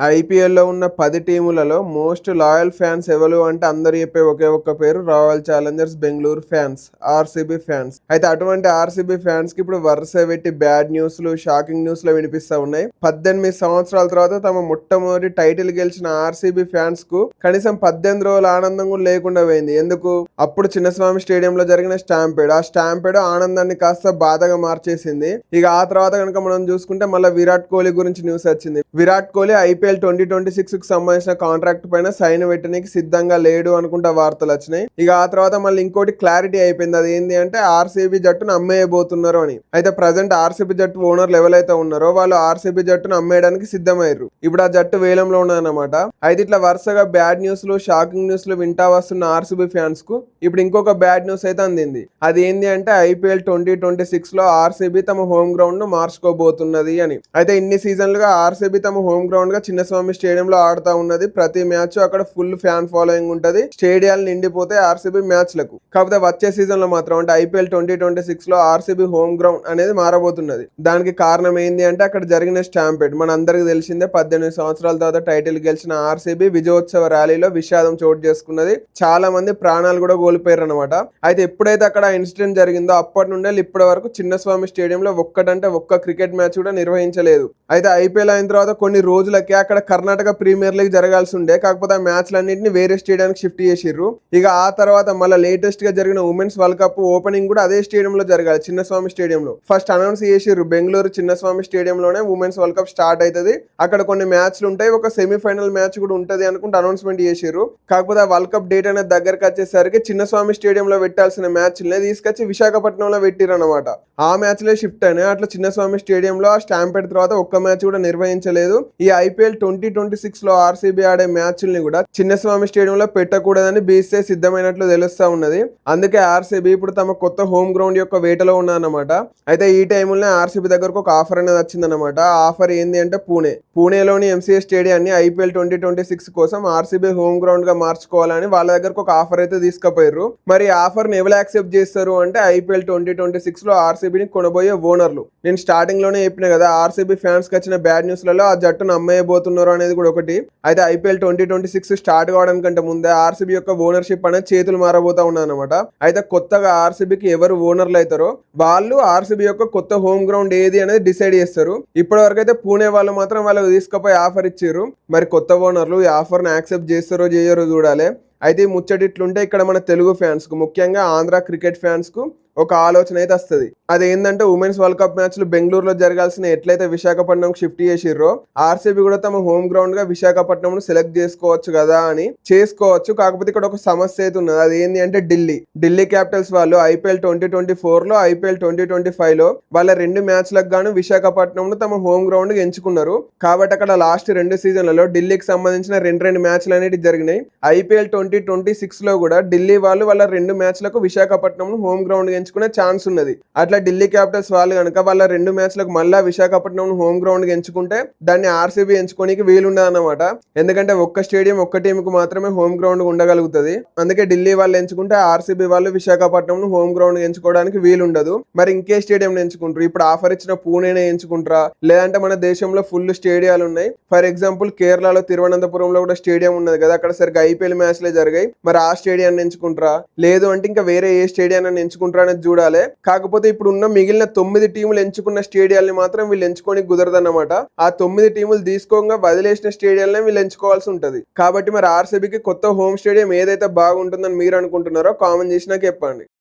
ఐపీఎల్లో ఉన్న పది టీములలో మోస్ట్ లాయల్ ఫ్యాన్స్ ఎవరు అంటే అందరు చెప్పే ఒకే ఒక్క పేరు Royal Challengers Bengaluru fans RCB fans. అయితే అటువంటి ఆర్సీబీ ఫ్యాన్స్కి ఇప్పుడు వరుస పెట్టి బ్యాడ్ న్యూస్లు షాకింగ్ న్యూస్లు వినిపిస్తా ఉన్నాయి. పద్దెనిమిది సంవత్సరాల తర్వాత తమ మొట్టమొదటి టైటిల్ గెలిచిన ఆర్సీబీ ఫ్యాన్స్కు కనీసం పద్దెనిమిది రోజుల ఆనందం కూడా లేకుండా పోయింది. ఎందుకు? అప్పుడు చిన్నస్వామి స్టేడియంలో జరిగిన స్టాంపేడ్. ఆ స్టాంపేడ్ ఆనందాన్ని కాస్త బాధగా మార్చేసింది. ఇక ఆ తర్వాత కనుక మనం చూసుకుంటే మళ్ళీ విరాట్ కోహ్లీ గురించి న్యూస్ వచ్చింది. Virat Kohli IPL twenty twenty సిక్స్కి సంబంధించిన కాంట్రాక్ట్ పైన సైన్ పెట్టడానికి సిద్ధంగా లేడు అనుకుంటా వార్తలు వచ్చినాయి. ఇక ఆ తర్వాత మళ్ళీ ఇంకోటి క్లారిటీ అయిపోయింది. అది ఏంటి అంటే ఆర్సీబీ జట్టును అమ్మేయబోతున్నారు అని. అయితే ప్రజెంట్ ఆర్సీబీ జట్టు ఓనర్లు ఎవరైతే ఉన్నారో వాళ్ళు ఆర్సీబీ జట్టును అమ్మేయడానికి సిద్ధమయ్యారు. ఇప్పుడు ఆ జట్టు వేలంలో ఉన్నదన్నమాట. అయితే ఇట్లా వరుసగా బ్యాడ్ న్యూస్లు షాకింగ్ న్యూస్లు వింటా వస్తున్న ఆర్సీబీ ఫ్యాన్స్కు ఇప్పుడు ఇంకొక బ్యాడ్ న్యూస్ అయితే అందింది. అది ఏంటి అంటే ఐపీఎల్ ట్వంటీ ట్వంటీ సిక్స్లో ఆర్సీబీ తమ హోమ్ గ్రౌండ్ను మార్చుకోబోతున్నది అని. అయితే ఇన్ని సీజన్లుగా ఆర్సీబీ తమ హోమ్ గ్రౌండ్గా చిన్నస్వామి స్టేడియం లో ఆడుతా ఉన్నది. ప్రతి మ్యాచ్ అక్కడ ఫుల్ ఫ్యాన్ ఫాలోయింగ్ ఉంటది. స్టేడియాలు నిండిపోతే ఆర్సీబీ మ్యాచ్లకు కాకపోతే వచ్చే సీజన్లో మాత్రం అంటే ఐపీఎల్ ట్వంటీ ట్వంటీ సిక్స్లో ఆర్సీబీ హోమ్ గ్రౌండ్ అనేది మారబోతున్నది. దానికి కారణం ఏంది అంటే అక్కడ జరిగిన స్టాంపేట్ మన అందరికి తెలిసిందే పద్దెనిమిది సంవత్సరాల తర్వాత టైటిల్ గెలిచిన ఆర్సీబీ విజయోత్సవ ర్యాలీలో విషాదం చోటు చేసుకున్నది. చాలా మంది ప్రాణాలు కూడా కోల్పోయారు అనమాట అయితే ఎప్పుడైతే అక్కడ ఇన్సిడెంట్ జరిగిందో అప్పటి నుండి ఇప్పటి వరకు చిన్నస్వామి స్టేడియంలో ఒక్కటంటే ఒక్క క్రికెట్ మ్యాచ్ కూడా నిర్వహించలేదు. అయితే ఐపీఎల్ అయిన తర్వాత కొన్ని రోజులకే అక్కడ కర్ణాటక ప్రీమియర్ లీగ్ జరగాల్సి ఉండే. కాకపోతే ఆ మ్యాచ్లన్నింటినీ వేరే స్టేడియానికి షిఫ్ట్ చేసిర్రు. ఇక ఆ తర్వాత మళ్ళీ లేటెస్ట్గా జరిగిన ఉమెన్స్ వరల్డ్ కప్ ఓపెనింగ్ కూడా అదే స్టేడియంలో జరగాలి చిన్నస్వామి స్టేడియంలో. ఫస్ట్ అనౌన్స్ చేసిర్రు బెంగళూరు చిన్నస్వామి స్టేడియంలోనే ఉమెన్స్ వరల్డ్ కప్ స్టార్ట్ అవుతుంది అక్కడ కొన్ని మ్యాచ్లు ఉంటాయి ఒక సెమీఫైనల్ మ్యాచ్ కూడా ఉంటది అనుకుంటే అనౌన్స్మెంట్ చేసిర్రు. కాకపోతే ఆ వరల్డ్ కప్ డేట్ అనేది దగ్గరకు వచ్చేసరికి చిన్నస్వామి స్టేడియంలో పెట్టాల్సిన మ్యాచ్లనే తీసుకొచ్చి విశాఖపట్నంలో పెట్టిర్రు అనమాట ఆ మ్యాచ్లే షిఫ్ట్ అయినాయి. అట్లా చిన్నస్వామి స్టేడియంలో ఆ స్టాంపెడ్ తర్వాత ఒక్క మ్యాచ్ కూడా నిర్వహించలేదు. ఈ ఐపీఎల్ ట్వంటీ ట్వంటీ సిక్స్లో ఆర్సీబీ ఆడే మ్యాచ్ల్ని కూడా చిన్నస్వామి స్టేడియంలో పెట్టకూడదని బీసీఐ సిద్ధమైనట్లు తెలుస్తా ఉన్నది. అందుకే ఆర్సీబీ ఇప్పుడు తమ కొత్త హోమ్ గ్రౌండ్ యొక్క వేటలో ఉన్నదన్నమాట అయితే ఈ టైంలోనే ఆర్సీబీ దగ్గరకు ఒక ఆఫర్ అనేది వచ్చిందన్నమాట. ఆఫర్ ఏంది అంటే పూణే. పూణేలోని ఎంసీఏ స్టేడియాన్ని ఐపీఎల్ ట్వంటీ ట్వంటీ సిక్స్ కోసం ఆర్సీబీ హోమ్ గ్రౌండ్గా మార్చుకోవాలని వాళ్ళ దగ్గరకు ఒక ఆఫర్ అయితే తీసుకుపోయారు. మరి ఆఫర్ని ఎవరు యాక్సెప్ట్ చేస్తారు అంటే ఐపీఎల్ ట్వంటీ ట్వంటీ సిక్స్లో ఆర్సీబీని కొనబోయే ఓనర్లు. నేను స్టార్టింగ్లోనే చెప్పిన కదా ఆర్సీబీ ఫ్యాన్స్కి వచ్చిన బ్యాడ్ న్యూస్లలో ఆ జట్టును అమ్మేయబోతున్నారు. అనేది కూడా ఒకటి. అయితే IPL twenty twenty six start కావడానికంటే ముందే ఆర్సీబీ యొక్క ఓనర్షిప్ అనేది చేతులు మారబోతా అనమాట అయితే కొత్తగా ఆర్సీబీకి ఎవరు ఓనర్లు అవుతారో వాళ్ళు ఆర్సీబీ యొక్క కొత్త హోమ్ గ్రౌండ్ ఏది అనేది డిసైడ్ చేస్తారు. ఇప్పటి వరకు అయితే పూణే వాళ్ళు మాత్రం వాళ్ళకి తీసుకుపోయి ఆఫర్ ఇచ్చారు. మరి కొత్త ఓనర్లు ఈ ఆఫర్ని యాక్సెప్ట్ చేస్తారో చేయరో చూడాలి. అయితే ముచ్చటిట్లుంటే ఇక్కడ మన తెలుగు ఫ్యాన్స్కు ముఖ్యంగా ఆంధ్ర క్రికెట్ ఫ్యాన్స్కు ఒక ఆలోచన అయితే వస్తుంది. అది ఏంటంటే ఉమెన్స్ వరల్డ్ కప్ మ్యాచ్లు బెంగళూరులో జరగాల్సిన ఎట్లయితే విశాఖపట్నం షిఫ్ట్ చేసిర్రో ఆర్సీబీ కూడా తమ హోమ్ గ్రౌండ్గా విశాఖపట్నం సెలెక్ట్ చేసుకోవచ్చు కదా అని చేసుకోవచ్చు. కాకపోతే ఇక్కడ ఒక సమస్య అయితే ఉన్నది. అది ఏంటి అంటే ఢిల్లీ. ఢిల్లీ క్యాపిటల్స్ వాళ్ళు ఐపీఎల్ ట్వంటీ ట్వంటీ ఫోర్లో ఐపీఎల్ ట్వంటీ ట్వంటీ ఫైవ్లో వాళ్ళ రెండు మ్యాచ్లకు గాను విశాఖపట్నం తమ హోమ్ గ్రౌండ్గా ఎంచుకున్నారు. కాబట్టి అక్కడ లాస్ట్ రెండు సీజన్లలో ఢిల్లీకి సంబంధించిన రెండు రెండు మ్యాచ్లు అనేవి జరిగినాయి. ఐపీఎల్ ట్వంటీ ట్వంటీ సిక్స్లో కూడా ఢిల్లీ వాళ్ళు వాళ్ళ రెండు మ్యాచ్లకు విశాఖపట్నం హోమ్ గ్రౌండ్ ఎంచుకునే ఛాన్స్ ఉన్నది. అట్లా ఢిల్లీ క్యాపిటల్స్ వాళ్ళు కనుక వాళ్ళ రెండు మ్యాచ్లకు మళ్ళా విశాఖపట్నం హోమ్ గ్రౌండ్ ఎంచుకుంటే దాన్ని ఆర్సీబీ ఎంచుకోనికి వీలుండదు అనమాట ఎందుకంటే ఒక్క స్టేడియం ఒక్క టీం కు మాత్రమే హోమ్ గ్రౌండ్ ఉండగలుగుతుంది. అందుకే ఢిల్లీ వాళ్ళు ఎంచుకుంటే ఆర్సీబీ వాళ్ళు విశాఖపట్నం హోమ్ గ్రౌండ్ ఎంచుకోవడానికి వీలుండదు. మరి ఇంకే స్టేడియం ఎంచుకుంటారు. ఇప్పుడు ఆఫర్ ఇచ్చిన పూణేనే ఎంచుకుంటారా? లేదంటే మన దేశంలో ఫుల్ స్టేడియాలు ఉన్నాయి. ఫర్ ఎగ్జాంపుల్ కేరళలో తిరువనంతపురంలో కూడా స్టేడియం ఉన్నది కదా. అక్కడ సరిగ్గా ఐపీఎల్ మ్యాచ్లే జరిగాయి. మరి ఆ స్టేడియాన్ని ఎంచుకుంటారా? లేదు అంటే ఇంకా వేరే ఏ స్టేడియాన్ని ఎంచుకుంటారా అనేది చూడాలి. కాకపోతే ఇప్పుడు ఉన్న మిగిలిన తొమ్మిది టీములు ఎంచుకున్న స్టేడియాల్ని మాత్రం వీళ్ళు ఎంచుకొని కుదరదన్నమాట. ఆ తొమ్మిది టీములు తీసుకోగా వదిలేసిన స్టేడియాలనే వీళ్ళు ఎంచుకోవాల్సి ఉంటుంది. కాబట్టి మరి ఆర్సీబీకి కొత్త హోమ్ స్టేడియం ఏదైతే బాగుంటుందని మీరు అనుకుంటున్నారో కామెంట్ చేసి నాకు చెప్పండి.